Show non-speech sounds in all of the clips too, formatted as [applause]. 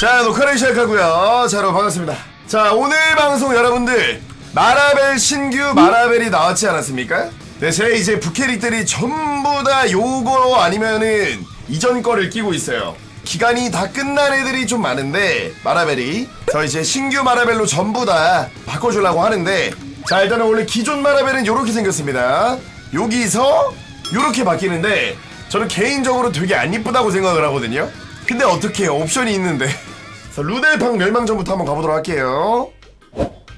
자 녹화를 시작하고요. 자 여러분 반갑습니다. 자 오늘 방송 여러분들 마라벨 신규 마라벨이 나왔지 않았습니까? 네 제 이제 부캐릭들이 전부 다 요거 아니면은 이전 거를 끼고 있어요. 기간이 다 끝난 애들이 좀 많은데 마라벨이. 저 이제 신규 마라벨로 전부 다 바꿔주려고 하는데 자 일단은 원래 기존 마라벨은 요렇게 생겼습니다. 여기서 요렇게 바뀌는데 저는 개인적으로 되게 안 이쁘다고 생각을 하거든요. 근데 어떻게 옵션이 있는데 [laughs] 자, 루델팡 멸망 전부터 한번 가보도록 할게요.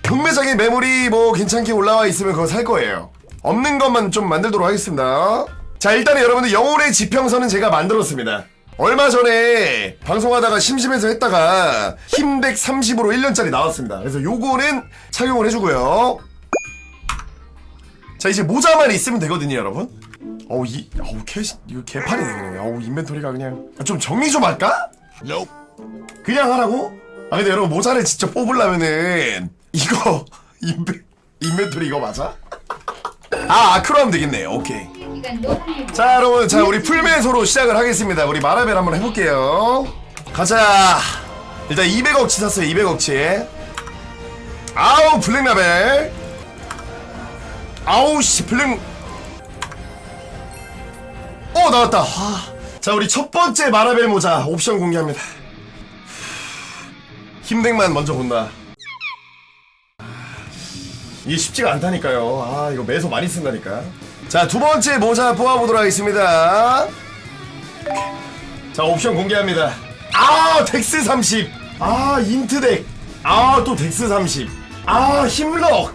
경매장에 매물이 뭐 괜찮게 올라와 있으면 그거 살 거예요. 없는 것만 좀 만들도록 하겠습니다. 자 일단은 여러분들 영혼의 지평선은 제가 만들었습니다. 얼마 전에 방송하다가 심심해서 했다가 힘덱 30으로 1년짜리 나왔습니다. 그래서 요거는 착용을 해주고요. 자 이제 모자만 있으면 되거든요 여러분. 어우 이 어우 캐 이거 개판이네 그냥. 어우 인벤토리가 그냥. 아, 좀 정리 좀 할까? 그냥 하라고? 아 근데 여러분 모자를 직접 뽑으려면은 이거 [laughs] 인벤 인벤토리 이거 맞아? 아 아크로 하면 되겠네. 오케이. 자 여러분 자 우리 풀매소로 시작을 하겠습니다. 우리 마라벨 한번 해볼게요. 가자. 일단 200억치 샀어요 200억치. 아우 블랙라벨. 아우 씨 블랙. 어 나왔다. 아, 자 우리 첫 번째 마라벨 모자 옵션 공개합니다 힘댕만 먼저 본다. 이게 쉽지가 않다니까요. 아 이거 매소 많이 쓴다니까. 자 두 번째 모자 뽑아보도록 하겠습니다. 자 옵션 공개합니다. 아 덱스 30 아 인트 덱. 아 또 덱스 30 아 힘럭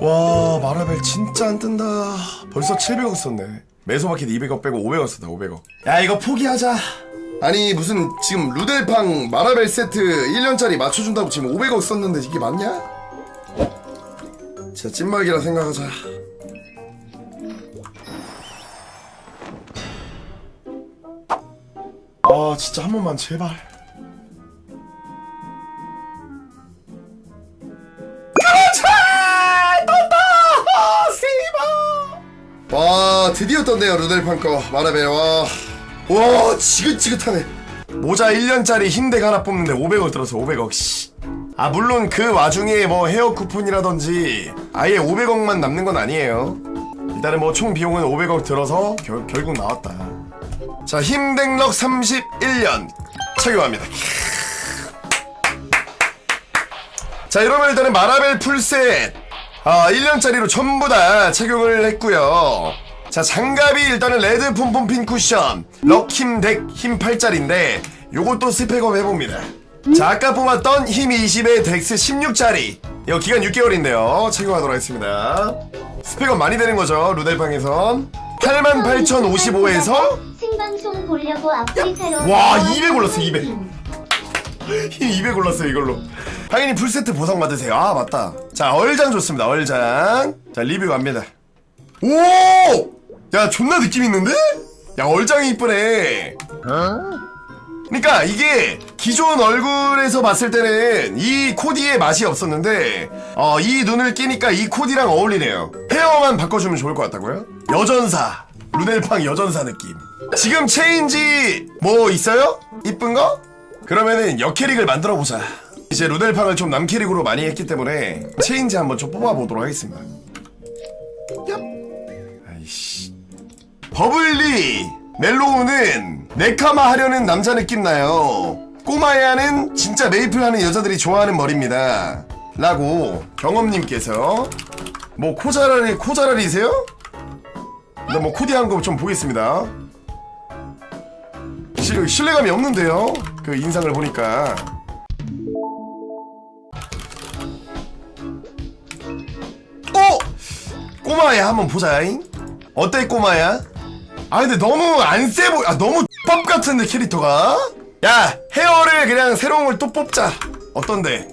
와 마라벨 진짜 안 뜬다. 벌써 700억 썼네. 매소마켓 200억 빼고 500억 썼다 500억. 야 이거 포기하자 아니 무슨 지금 루델팡 마라벨 세트 1년짜리 맞춰준다고 지금 500억 썼는데 이게 맞냐? 진짜 찐말기라 생각하자. 아 진짜 한 번만 제발. 세이버! 와 드디어 떴네요 루델팡 거 마라벨. 와. 와 지긋지긋하네. 모자 1년짜리 흰덱 하나 뽑는데 500억 들었어 500억 씨. 아 물론 그 와중에 뭐 헤어 쿠폰이라든지 아예 500억만 남는 건 아니에요. 일단은 뭐 총 비용은 500억 들어서 결, 결국 나왔다. 자 힘댕럭 31년. 착용합니다. 자 이러면 일단은 마라벨 풀셋. 아 1년짜리로 전부 다 착용을 했고요 자 장갑이 일단은 레드 폼폼 핀 쿠션 럭힘 덱힘 8짜리인데 요것도 스펙업 해봅니다. 자 아까 뽑았던 힘 20의 덱스 16짜리. 이거 기간 6개월인데요. 착용하도록 하겠습니다. 스펙업 많이 되는 거죠 루델팡에선. 88,055에서 생방송 보려고 아프리카로 와, 200 올랐어, 200. 힘200 올랐어요 이걸로. 당연히 풀세트 보상 받으세요. 아 맞다. 자 얼장 좋습니다 얼장 자 리뷰 갑니다. 오 야 존나 느낌 있는데? 야 얼장이 이쁘네 그니까 이게 기존 얼굴에서 봤을 때는 이 코디의 맛이 없었는데 어 이 눈을 끼니까 이 코디랑 어울리네요 헤어만 바꿔주면 좋을 것 같다고요? 여전사 루넬팡 여전사 느낌 지금 체인지 뭐 있어요? 이쁜 거? 그러면은 역캐릭을 만들어 보자 이제 루넬팡을 좀 남캐릭으로 많이 했기 때문에 체인지 한번 좀 뽑아보도록 하겠습니다 얍 버블리 멜로우는 네카마 하려는 남자 느낌 나요 꼬마야는 진짜 메이플 하는 여자들이 좋아하는 머리입니다 라고 경험님께서 뭐 코자라리 코자라리세요? 나뭐 코디한 거 좀 보겠습니다 실, 신뢰감이 없는데요 그 인상을 보니까 어! 꼬마야 한번 보자잉 어때 꼬마야? 아 근데 너무 안 세 보여 아 너무 법 같은데 캐릭터가? 야 헤어를 그냥 새로운 걸 또 뽑자. 어떤데?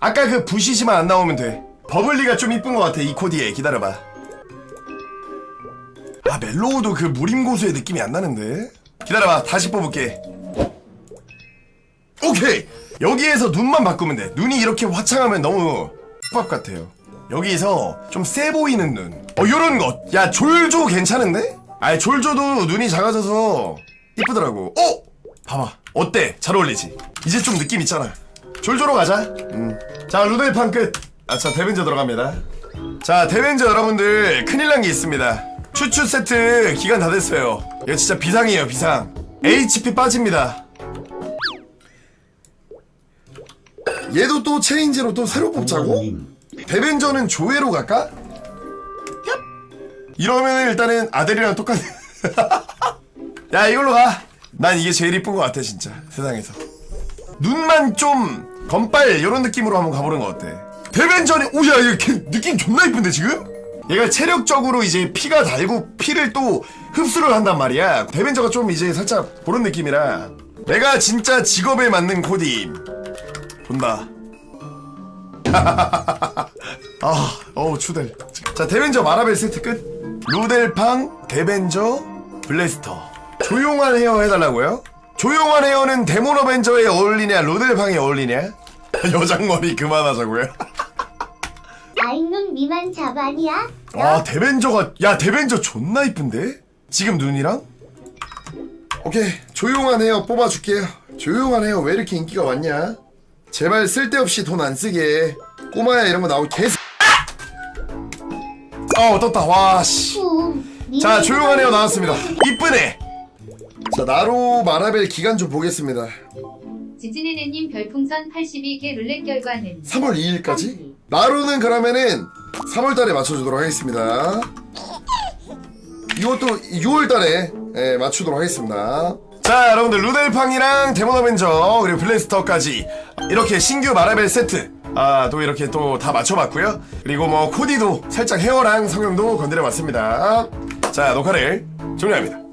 아까 그 부시시만 안 나오면 돼. 버블리가 좀 이쁜 것 같아 이 코디에. 기다려봐. 아 멜로우도 그 무림고수의 느낌이 안 나는데? 기다려봐 다시 뽑을게. 오케이! 여기에서 눈만 바꾸면 돼. 눈이 이렇게 화창하면 너무 법 같아요. 여기서 좀 세 보이는 눈. 어, 요런 것. 야, 졸조 괜찮은데? 아니, 졸조도 눈이 작아져서 이쁘더라고 어? 봐봐 어때? 잘 어울리지? 이제 좀 느낌 있잖아 졸졸로 가자 음. 자 루델판 끝아자 데벤저 들어갑니다 자 데벤저 여러분들 큰일 난 게 있습니다 추추 세트 기간 다 됐어요 이거 진짜 비상이에요 비상 HP 빠집니다 얘도 또 체인지로 또 새로 뽑자고? 데벤저는 조회로 갈까? 얍. 이러면 일단은 아델이랑 똑같네 [laughs] 야 이걸로 가 난 이게 제일 이쁜 것 같아 진짜 세상에서 눈만 좀 건빨 이런 느낌으로 한번 가보는 거 어때 데벤저는 오야 걔 느낌 존나 이쁜데 지금? 얘가 체력적으로 이제 피가 달고 피를 또 흡수를 한단 말이야 데벤저가 좀 이제 살짝 그런 느낌이라 내가 진짜 직업에 맞는 코디 본다 [laughs] 아, 어우 추델. 자, 데벤저 마라벨 세트 끝. 루델팡, 데벤저, 블래스터. 조용한 헤어 해달라고요? 조용한 헤어는 데몬 어벤져에 어울리냐, 루델팡에 어울리냐? [laughs] 여장머리 그만하자고요? [laughs] 아잉눈 미만 자반이야? 아, 데벤저가, 야, 데벤저 존나 이쁜데? 지금 눈이랑? 오케이, 조용한 헤어 뽑아줄게요. 조용한 헤어 왜 이렇게 인기가 많냐? 제발 쓸데없이 돈 안 쓰게. 꼬마야 이런 거 나오고 개. 어, 떴다. 와, 씨. 후. 자 조용한 애어 나왔습니다 이쁘네 자 나로 마라벨 기간 좀 보겠습니다 지진해내님 별풍선 82개 룰렛 결과는 3월 2일까지 나로는 그러면은 3월달에 맞춰주도록 하겠습니다 이것도 6월달에 예, 맞추도록 하겠습니다 자 여러분들 루델팡이랑 데몬 어벤져 그리고 블래스터까지 이렇게 신규 마라벨 세트 아 또 이렇게 또 다 맞춰봤고요. 그리고 뭐 코디도 살짝 헤어랑 성형도 건드려봤습니다. 자 녹화를 종료합니다